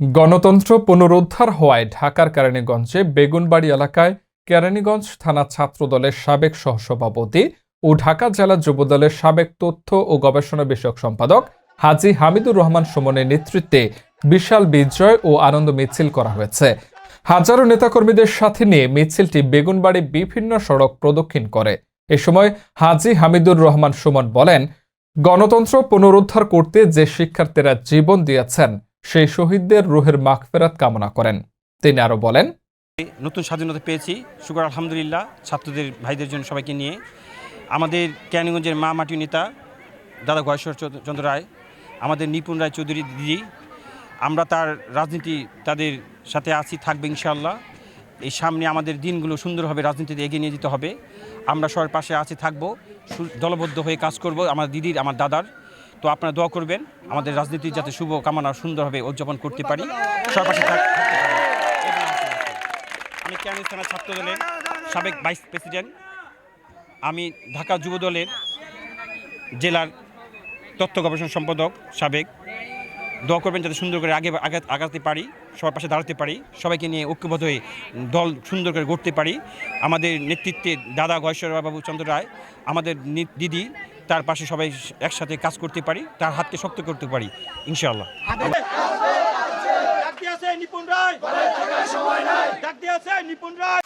গণতন্ত্র পুনরুদ্ধার হওয়ায় ঢাকার কেরানীগঞ্জে বেগুনবাড়ি এলাকায় কেরানীগঞ্জ থানা ছাত্রদলের সাবেক সহসভাপতি ও ঢাকা জেলা যুবদলের সাবেক তথ্য ও গবেষণা বিষয়ক সম্পাদক হাজি হামিদুর রহমান সুমনের নেতৃত্বে বিশাল বিজয় ও আনন্দ মিছিল করা হয়েছে। হাজারো নেতাকর্মীদের সাথে নিয়ে মিছিলটি বেগুনবাড়ি বিভিন্ন সড়ক প্রদক্ষিণ করে। এ সময় হাজি হামিদুর রহমান সুমন বলেন, গণতন্ত্র পুনরুদ্ধার করতে যে শিক্ষার্থীরা জীবন দিয়েছেন সেই শহীদদের রুহের মাগফেরাত কামনা করেন। তিনি আরও বলেন, নতুন স্বাধীনতা পেয়েছি শুকর আলহামদুলিল্লাহ, ছাত্রদের, ভাইদের জন্য সবাইকে নিয়ে। আমাদের ক্যানিগঞ্জের মা মাটি নেতা, দাদা গয়েশ্বর চন্দ্র- রায়, আমাদের নিপুণ রায় চৌধুরী দিদি, আমরা তার রাজনীতি তাদের সাথে আছি, থাকবে ইনশাল্লাহ এই সামনে আমাদের দিনগুলো সুন্দরভাবে রাজনীতিতে এগিয়ে নিয়ে যেতে হবে। আমরা সবার পাশে আছি, থাকব দলবদ্ধ হয়ে কাজ করব, আমার দিদির, আমার দাদার। তো আপনারা দোয়া করবেন, আমাদের রাজনীতি যাতে শুভ কামনা সুন্দরভাবে উদযাপন করতে পারি। আমি ক্যানিস থানা ছাত্র দলের সাবেক ভাইস প্রেসিডেন্ট আমি ঢাকা যুব দলের জেলার তথ্য গবেষণা সম্পাদক, সাবেক দোয়া করবেন যাতে সুন্দর করে আগে আগে আগাতে পারি, সবার পাশে দাঁড়াতে পারি, সবাইকে নিয়ে ঐক্যবদ্ধ হয়ে দল সুন্দর করে গড়তে পারি। আমাদের নেতৃত্বে দাদা গয়েশ্বর বাবু চন্দ্র রায়, আমাদের দিদি, তার পাশে সবাই একসাথে কাজ করতে পারি, তার হাতকে শক্ত করতে পারি, ইনশাআল্লাহ। নিপুণ রায়।